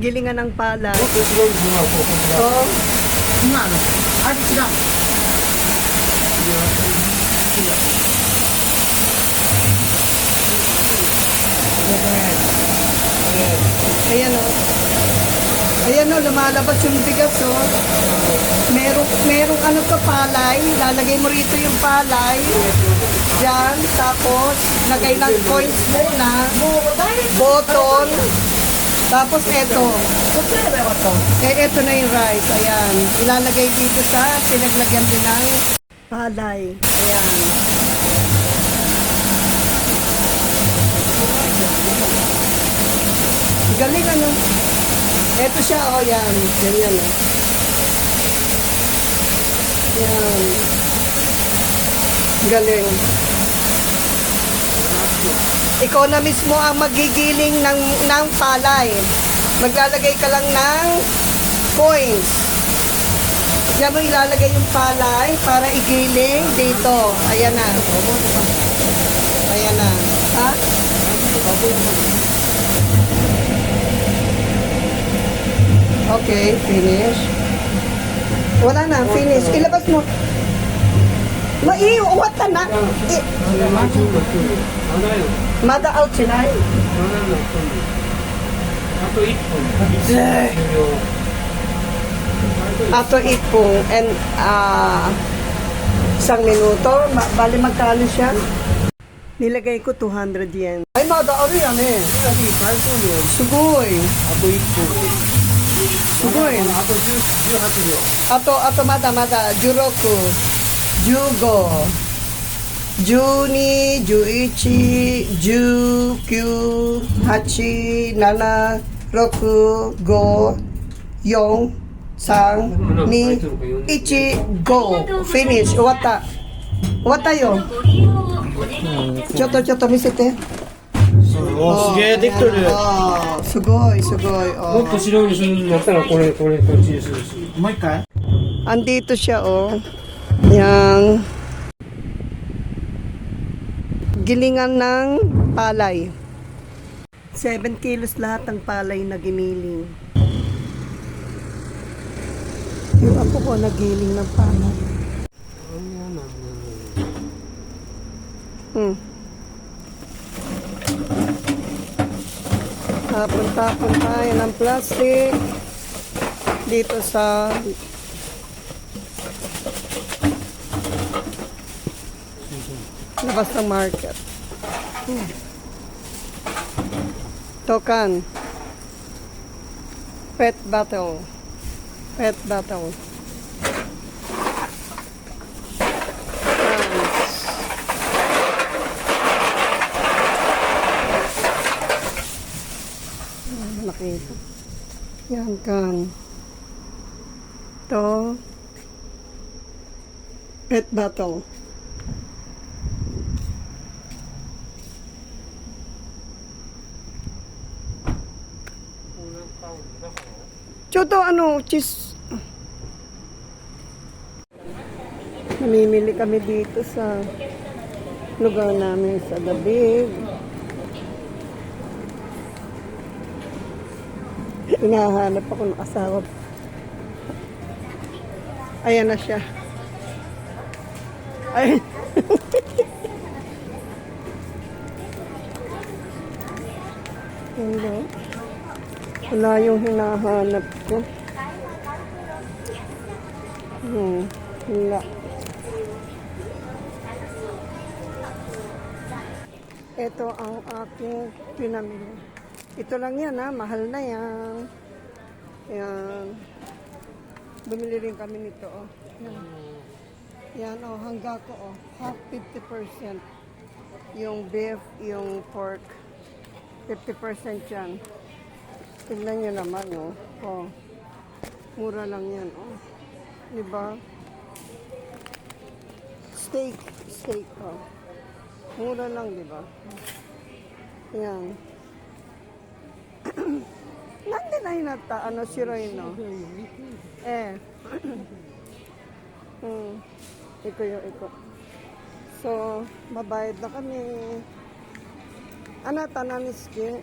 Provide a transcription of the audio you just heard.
gilingan ng pala. So, nga, ano? ay, sila. Ayan o. Ayan o, lumalabas yung bigas o. Oh. Merong, merong ano ka palay. Lalagay mo rito yung palay. Yan. Tapos, lagay ng coins muna. Bottle. Tapos eto. Eh, eto na yung rice. Ayan. Ilalagay dito sa pinaglagyan din ng palay. Ayan. Galing ano. Eto siya. O, oh, yan. Ganyan oh. o. Galing. Galing. Ikaw na mismo ang magigiling ng, ng palay. Maglalagay ka lang ng coins. Diyan mo ilalagay yung palay para igiling dito. Ayan na. Ayan na. Ha? Okay, finish. Wala na, finish. Ilabas mo. Maiiw, wata na. I- れマンションの人に穴よ Mada out sila. 穴の人にあと一本終了 Ato ipong and ah isang minuto. Ma- bali magkano siya? Nilagay ko 200 yen. Ay, mada ano yan eh. 最高量 Sugoy. あと一本 Sugoy. あと10 18秒 Ato, ato mada, mada. Juroku. Jugo. Juni, Juichi, Jukyu, Hachi, Nana, Roku, Go, Yong, Sang, Ni, Ichi, Go. Finish. Wata. Wata yo. ちょっとちょっと見せて。おすげえできとるあーすごいすごい。あーもっと白にするんだったらこれこれこっちにするしもう一回 Andito siya, oh. Yang gilingan ng palay. 7 kilos lahat ng palay na giniling. Yung apo ko nagiling ng palay. Hmm. Tapon-tapon tayo ng plastic dito sa labas ng market. Tokan. Pet battle. Pet battle. Nice. Ah, Malaki ito. Yan kan. To. Pet battle. Choto, ano, cheese. Namimili kami dito sa lugar namin sa Dabig. Hinahanap ako ng asawa. Ayan na siya. Ay. Hello. Wala yung hinahanap ko. Hmm, wala. Ito ang aking pinamili. Ito lang yan ha, mahal na yan. Yan. Bumili rin kami nito oh. Yan. Oh, hangga ko oh. Half 50%. Yung beef, yung pork. 50% yan. Tignan nyo naman, oh. oh. Mura lang yan, oh. Di ba? Steak. Steak, oh. Mura lang, di ba? Yan. Nandi na hinata, ano, shiroy, no? Eh. hmm. Iko yung iko. So, babayad na kami. Ano, tanamiski?